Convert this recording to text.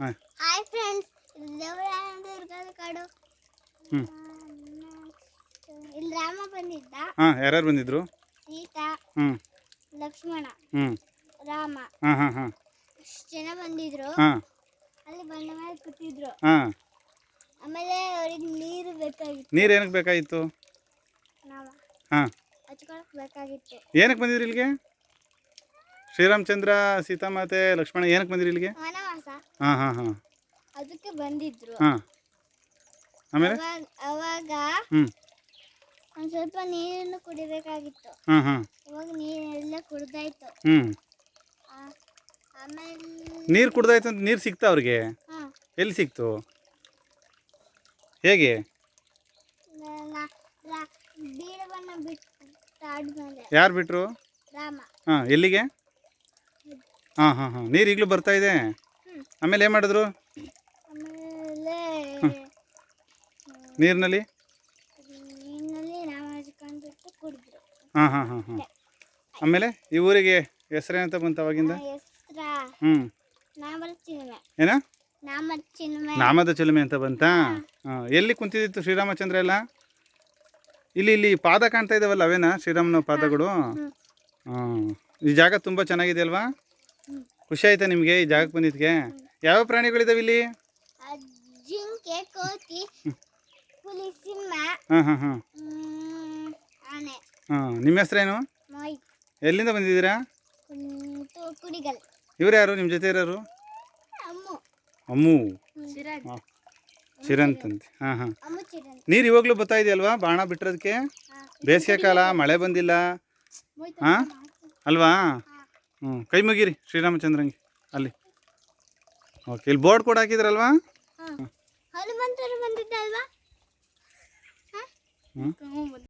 Hi friends ಇಲ್ಲಿ ರಾಮ ಬಂದಿದ್ದ. ಹಾ ಯಾರ್ಯಾರು ಬಂದಿದ್ರು? ಸೀತಾ ಹ್ಮ್. ಲಕ್ಷ್ಮಣ ಹ್ಮ್. ರಾಮ. ಹಾಂ ಹಾ ಹಾಂ. ಅಷ್ಟು ಜನ ಬಂದಿದ್ರು. ಹಾಂ. ಅಲ್ಲಿ ಬಂದ ಮೇಲೆ ಕೂತಿದ್ರು ಹಾಂ. ಆಮೇಲೆ ಅವ್ರಿಗೆ ನೀರು ಬೇಕಾಗಿತ್ತು. ನೀರು ಏನಕ್ಕೆ ಬೇಕಾಗಿತ್ತು? ರಾಮ ಹಾಂ. ಹಚ್ಕೊಳಕ್ ಬೇಕಾಗಿತ್ತು. ಏನಕ್ಕೆ ಬಂದಿದ್ರು ಇಲ್ಲಿಗೆ? ಶ್ರೀರಾಮಚಂದ್ರ ಸೀತಾಮಾತೆ ಲಕ್ಷ್ಮಣ ಏನಕ್ಕೆ ಬಂದಿರಿ ಇಲ್ಲಿಗೆ? ವನವಾಸ. ಹಾಂ ಹಾಂ ಹಾಂ. ಅದಕ್ಕೆ ಬಂದಿದ್ರು. ಹಾಂ. ಆಮೇಲೆ? ಅವಾಗ ಅವಾಗ ಹ್ಞೂ ಒಂದ್ ಸ್ವಲ್ಪ ನೀರನ್ನು ಕುಡಿಬೇಕಾಗಿತ್ತು. ಹಾಂ ಹಾಂ ಇವಾಗ ನೀರೆಲ್ಲ ಕುಡ್ದಾಯ್ತು. ಹ್ಞೂ ಆ- ಆಮೇಲೆ ನೀರು ಕುಡ್ದಾಯ್ತು ಅಂತ ನೀರು ಸಿಗ್ತಾ ಅವ್ರಿಗೆ? ಹಾ. ಎಲ್ಲಿ ಸಿಕ್ತು? ಹೇಗೆ? ನ- ನ- ರಾ- ಬೀಳವನ್ನ ಬಿಟ್ಟಾದ್ಮೇಲೆ. ಯಾರು ಬಿಟ್ಟರು ರಾಮ. ಹಾಂ ಎಲ್ಲಿಗೆ? ಹಾಂ ಹಾಂ ಹಾಂ. ನೀರು ಈಗಲೂ ಬರ್ತಾ ಇದೆ? ಆಮೇಲೆ ಏನು ಮಾಡಿದ್ರು? ಆಮೇಲೆ ನೀರಿನಲ್ಲಿ? ನೀರಿನಲ್ಲಿ ರಾಮ ಹಚ್ಕೊಂಡ್ಬಿಟ್ಟು ಕುಡಿದ್ರು. ಹಾಂ ಹಾಂ ಹಾಂ ಹಾಂ. ಆಮೇಲೆ ಈ ಊರಿಗೆ ಹೆಸರೇನಂತ ಬಂತು ಅವಾಗಿಂದ? ಹೆಸ್ರ ಹ್ಞೂ ಚಿಲುಮೆ. ಏನ? ನಾಮದ ಚಿಲುಮೆ. ನಾಮದ ಚಿಲುಮೆ ಅಂತ ಬಂತಾ? ಹಾಂ. ಎಲ್ಲಿ ಕುಂತಿದ್ದಿತ್ತು ಶ್ರೀರಾಮಚಂದ್ರ ಎಲ್ಲ? ಇಲ್ಲಿ ಇಲ್ಲಿ ಪಾದ ಕಾಣ್ತಾ ಇದಾವಲ್ಲ ಅವೇನಾ? ಶ್ರೀರಾಮನ ಪಾದಗಳು. ಹಾಂ ಈ ಜಾಗ ತುಂಬ ಚೆನ್ನಾಗಿದೆ ಅಲ್ವಾ. ಖುಷಿ ಆಯ್ತಾ ನಿಮಗೆ ಈ ಜಾಗಕ್ಕೆ ಬಂದಿದ್ದಕ್ಕೆ? ಯಾವ ಪ್ರಾಣಿಗಳಿದಾವೆ ಇಲ್ಲಿ? ಜಿಂಕೆ ಕೋತಿ ಹುಲಿ ಸಿಂಹ ಹಾಂ ಹಾಂ. ಹಾಂ ಆನೆ. ಹಾಂ ನಿಮ್ಮ ಹೆಸ್ರೇನು? ಮೊಯ್. ಎಲ್ಲಿಂದ ಬಂದಿದ್ದೀರಾ? ಕುಡಿಗಲ್ ಇವ್ರು ಯಾರು? ನಿಮ್ಮ ಜೊತೆ ಇರೋರು? ಅಮ್ಮು. ಅಮ್ಮು. ಸಿರಾಜ್ ಹಾಂ. ಚಿರಂತ್ ಅಂತ. ಹಾಂ ಹಾಂ. ಅಮ್ಮು ಚಿರನ್ ನೀರು ಇವಾಗಲೂ ಬರ್ತಾ ಇದೆಯಲ್ವಾ ಬಾಣ ಬಿಟ್ಟಿರೋದಕ್ಕೆ ಬೇಸಿಗೆ ಕಾಲ ಮಳೆ ಬಂದಿಲ್ಲ. ಹಾಂ? ಅಲ್ವಾ? ಹ್ಞೂ ಕೈ ಮುಗಿರಿ ಶ್ರೀರಾಮಚಂದ್ರಂಗೆ ಅಲ್ಲಿ. ಓಕೆ ಇಲ್ಲಿ ಬೋರ್ಡ್ ಕೂಡ ಹಾಕಿದ್ರಲ್ವಾ? ಹನುಮಂತರು ಬಂದಿದ್ದಲ್ವಾ? ಹ್ಞೂ